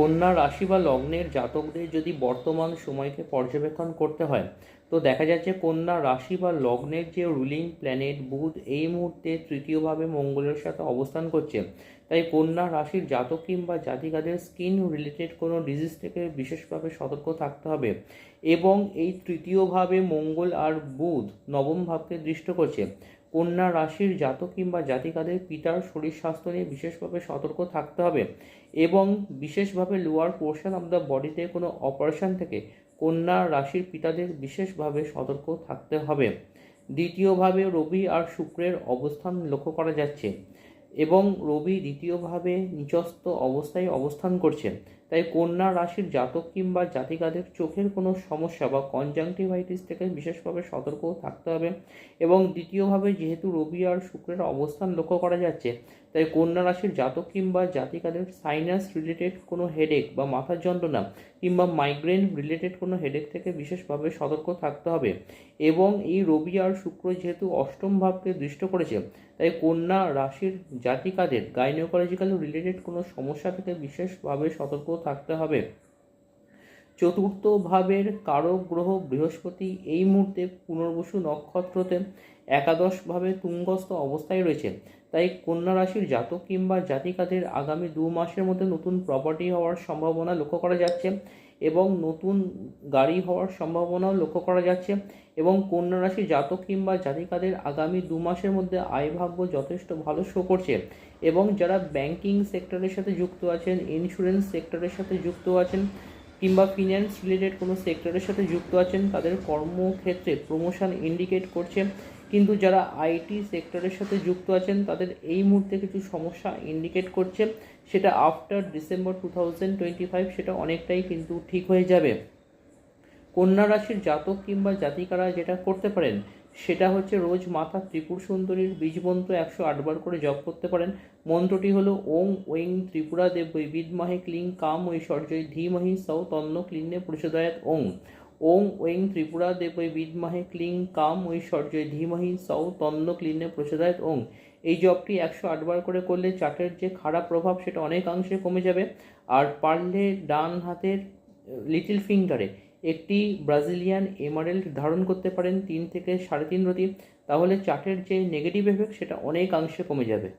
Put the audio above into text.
কন্যা রাশি বা লগ্নের জাতকদের যদি বর্তমান সময়কে পর্যবেক্ষণ করতে হয়, তো দেখা যাচ্ছে কন্যা রাশি বা লগ্নের যে রুলিং প্ল্যানেট বুধ এই মুহূর্তে তৃতীয়ভাবে মঙ্গলের সাথে অবস্থান করছে। তাই কন্যা রাশির জাতক কিংবা জাতিকাদের স্কিন রিলেটেড কোনো ডিজিজ থেকে বিশেষভাবে সতর্ক থাকতে হবে এবং এই তৃতীয়ভাবে মঙ্গল আর বুধ নবম ভাবকে দৃষ্ট করছে। কন্যা রাশির জাতক কিংবা জাতিকাদের পিতার শরীর স্বাস্থ্য নিয়ে বিশেষভাবে সতর্ক থাকতে হবে এবং বিশেষভাবে লোয়ার পোর্শন অব দ্য বডিতে কোনো অপারেশন থেকে কন্যা রাশির পিতাদের বিশেষভাবে সতর্ক থাকতে হবে। দ্বিতীয়ভাবে রবি আর শুক্রের অবস্থান লক্ষ্য করা যাচ্ছে। এবং রবি দ্বিতীয়ভাবে নিচস্থ অবস্থায় অবস্থান করছে তাই কন্যা রাশির জাতক কিংবা জাতিকাদের চোখের কোনো সমস্যা বা কনজাংটিভাইটিস থেকে বিশেষভাবে সতর্ক থাকতে হবে এবং দ্বিতীয়ভাবে যেহেতু রবি আর শুক্রের অবস্থান লক্ষ্য করা যাচ্ছে, তাই কন্যা রাশির জাতক কিংবা জাতিকাদের সাইনাস রিলেটেড কোনো হেডেক বা মাথার যন্ত্রণা কিংবা মাইগ্রেন রিলেটেড কোনো হেডেক থেকে বিশেষভাবে সতর্ক থাকতে হবে এবং এই রবি আর শুক্র যেহেতু অষ্টম ভাবকে দৃষ্ট করেছে, তাই কন্যা রাশির জাতিকাদের গাইনোকোলজিক্যাল রিলেটেড কোনো সমস্যা থেকে বিশেষভাবে সতর্ক থাকতে হবে। চতুর্থ ভাবের কারক গ্রহ বৃহস্পতি এই মুহূর্তে পুনর্বসু নক্ষত্রতে একাদশভাবে তুঙ্গস্থ অবস্থায় রয়েছে। তাই কন্যা রাশির জাতক কিংবা জাতিকাদের আগামী দু মাসের মধ্যে নতুন প্রপার্টি হওয়ার সম্ভাবনা লক্ষ্য করা যাচ্ছে এবং নতুন গাড়ি হওয়ার সম্ভাবনাও লক্ষ্য করা যাচ্ছে এবং কন্যা রাশির জাতক কিংবা জাতিকাদের আগামী দু মাসের মধ্যে আয় ভাগ্য যথেষ্ট ভালো শো করছে এবং যারা ব্যাংকিং সেক্টরের সাথে যুক্ত আছেন ইন্স্যুরেন্স সেক্টরের সাথে যুক্ত আছেন কিংবা ফিন্যান্স রিলেটেড কোনো সেক্টরের সাথে যুক্ত আছেন, তাদের কর্মক্ষেত্রে প্রমোশন ইন্ডিকেট করছে। কিন্তু যারা আইটি সেক্টরের সাথে যুক্ত আছেন, তাদের এই মুহূর্তে কিছু সমস্যা ইন্ডিকেট করছে। সেটা after December two thousand twenty five সেটা অনেকটাই কিন্তু ঠিক হয়ে যাবে। কন্যা রাশির জাতক কিংবা জাতিকারা যেটা করতে পারেন, সেটা হচ্ছে রোজ মাথা ত্রিপুর সুন্দরীর বীজমন্ত্র একশো আটবার করে জপ করতে পারেন। মন্ত্রটি হলো ওং ওং ত্রিপুরা দেবৈ বিদমাহে ক্লিং কাম ঐশ্বর্যই ধীমহি সৌ তন্ন ক্লিন্নে পরিশোদয়াত ওং। ওং ওং ত্রিপুরা দেবৈ বিদমাহে ক্লিং কাম ঐশ্বর্যই ধীমহি সৌ তন্ন ক্লিন্নে প্রচোদয়াত ওং। এই জবটি একশো আটবার করে করলে চাটের যে খারাপ প্রভাব, সেটা অনেকাংশে কমে যাবে। আর পারলে ডান হাতের, লিটিল ফিঙ্গারে একটি ব্রাজিলিয়ান এমারেল্ড ধারণ করতে পারেন তিন থেকে সাড়ে তিন রতি, তাহলে চাটের যে নেগেটিভ এফেক্ট সেটা অনেকাংশে কমে যাবে।